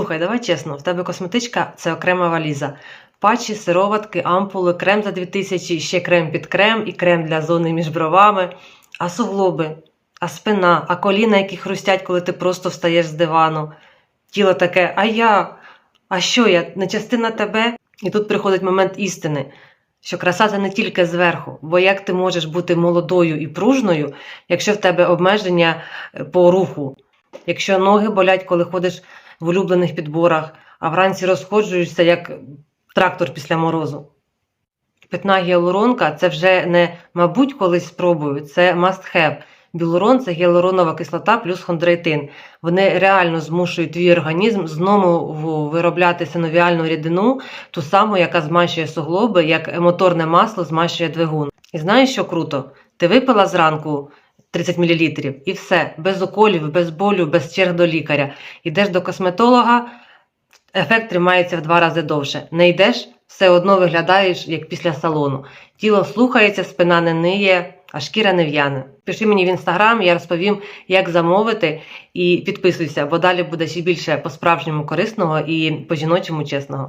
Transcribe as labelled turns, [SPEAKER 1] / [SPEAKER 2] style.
[SPEAKER 1] Слухай, давай чесно, в тебе косметичка це окрема валіза. Патчі, сироватки, ампули, крем за 2000, ще крем під крем і крем для зони між бровами, а суглоби, а спина, а коліна, які хрустять, коли ти просто встаєш з дивану. Тіло таке, а я? А що я? Не частина тебе? І тут приходить момент істини, що краса це не тільки зверху, бо як ти можеш бути молодою і пружною, якщо в тебе обмеження е, по руху, якщо ноги болять, коли ходиш в улюблених підборах, а вранці розходжуєшся як трактор після морозу. Питна гіалуронка це вже не мабуть колись спробую, це must have. Білурон це гіалуронова кислота плюс хондроїтин. Вони реально змушують твій організм знову виробляти синовіальну рідину, ту саму, яка змащує суглоби, як моторне масло змащує двигун. І знаєш, що круто? Ти випила зранку 30 мл і все, без уколів, без болю, без черг до лікаря. Йдеш до косметолога, ефект тримається в два рази довше. Не йдеш, все одно виглядаєш як після салону. Тіло слухається, спина не ниє, а шкіра не в'яне. Пиши мені в інстаграм, я розповім, як замовити, і підписуйся, бо далі буде ще більше по-справжньому корисного і по-жіночому чесного.